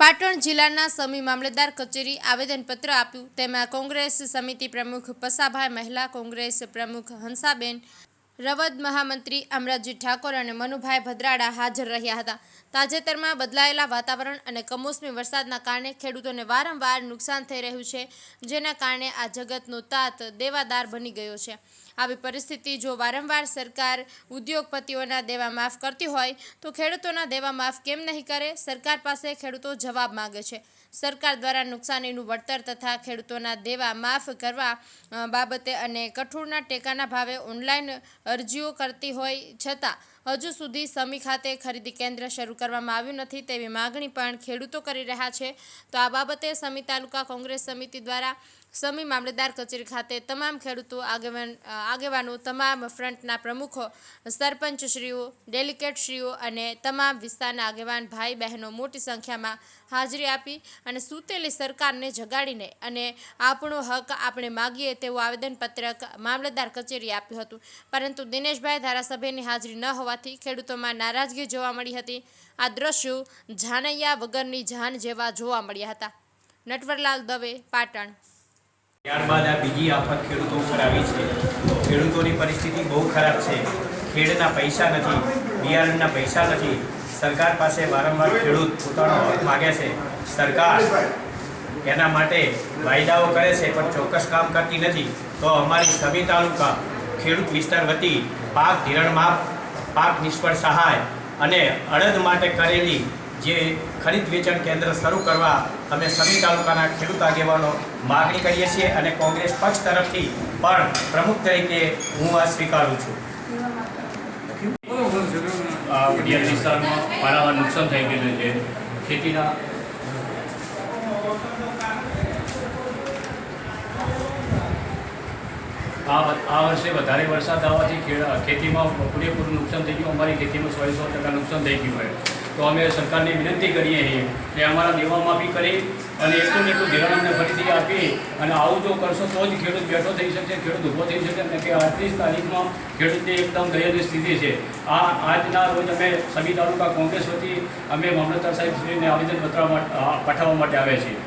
પાટણ જિલ્લાના સમી મામલતદાર કચેરી આવેદનપત્ર આપ્યું. તેમાં કોંગ્રેસ સમિતિ પ્રમુખ પસાભાઈ મહિલા, કોંગ્રેસ પ્રમુખ હંસાબેન રવદ મહામંત્રી અમરાજી ઠાકોર અને મનુભાઈ ભદ્રાડા હાજર રહ્યા હતા. તાજેતરમાં બદલાયેલા વાતાવરણ અને કમોસમી વરસાદના કારણે ખેડૂતોને વારંવાર નુકસાન થઈ રહ્યું છે, જેના કારણે આ જગતનો તાત દેવાદાર બની ગયો છે. આવી પરિસ્થિતિ જો વારંવાર સરકાર ઉદ્યોગપતિઓના દેવા માફ કરતી હોય, તો ખેડૂતોના દેવા માફ કેમ નહીં કરે? સરકાર પાસે ખેડૂતો જવાબ માગે છે. સરકાર દ્વારા નુકસાનીનું વળતર તથા ખેડૂતોના દેવા માફ કરવા બાબતે અને કઠોળના ટેકાના ભાવે ઓનલાઈન અરજીઓ કરતી હોય છતાં હજુ સુધી સમી ખાતે ખરીદી કેન્દ્ર શરૂ કરવામાં આવ્યું નથી તેવી માગણી પણ ખેડૂતો કરી રહ્યા છે. તો આ બાબતે સમી તાલુકા કોંગ્રેસ સમિતિ દ્વારા સમી મામલતદાર કચેરી ખાતે તમામ ખેડૂતો, આગેવાન, આગેવાનો, તમામ ફ્રન્ટના પ્રમુખો, સરપંચશ્રીઓ ડેલિકેટશ્રીઓ અને તમામ વિસ્તારના આગેવાન ભાઈ બહેનો મોટી સંખ્યામાં હાજરી આપી અને સૂતેલી સરકારને જગાડીને અને આપણો હક આપણે માગીએ તેવું આવેદનપત્રક મામલતદાર કચેરીએ આપ્યું હતું. પરંતુ દિનેશભાઈ ધારાસભ્યની હાજરી ન હોવાથી ખેડૂતોમાં નારાજગી જોવા મળી હતી. આ દ્રશ્યો જાનૈયા વગરની જાન જેવા જોવા મળ્યા હતા. નટવરલાલ દવે, પાટણ. ત્યારબાદ આ બીજી આફત ખેડૂતો ઉપર આવી છે. ખેડૂતોની પરિસ્થિતિ બહુ ખરાબ છે. ખેડના પૈસા નથી, બિયારણના પૈસા નથી. સરકાર પાસે વારંવાર ખેડૂત પોતાનો હક માગે છે. સરકાર એના માટે વાયદાઓ કરે છે, પણ ચોક્કસ કામ કરતી નથી. તો અમારી સભી તાલુકા ખેડૂત વિસ્તાર વતી પાક ધિરણ માફ પાક નિષ્ફળ સહાય અને અડદ માટે કરેલી જે ખરીદ વેચાણ કેન્દ્ર શરૂ કરવા અમે સમી તાલુકાના ખેડૂત આગેવાનો માગણી કરીએ છીએ અને કોંગ્રેસ પક્ષ તરફથી પણ પ્રમુખ તરીકે હું આ સ્વીકારું છું. આ વિસ્તારમાં નુકસાન થઈ ગયેલું છે. ખેતીના આ આ વર્ષે વધારે વરસાદ આવવાથી ખેતીમાં પૂરેપૂરું નુકસાન થઈ ગયું. અમારી ખેતીમાં સો સો ટકા નુકસાન થઈ ગયું હોય. તો અમે સરકારને વિનંતી કરીએ છીએ કે અમારા દેવા માફી કરી અને એટલું ને એટલું ધિરાણ અમને ફરીથી આપી અને આવું જો કરશો તો જ ખેડૂત બેઠો થઈ શકશે ખેડૂત ઊભો થઈ શકશે અને કે આટલી તારીખમાં ખેડૂતની એકદમ દયાની સ્થિતિ છે. આ, આજના રોજ અમે સમી તાલુકા કોંગ્રેસ વતી અમે મામલતદાર સાહેબ શ્રીને આવેદનપત્ર પાઠવવા માટે આવ્યા છીએ.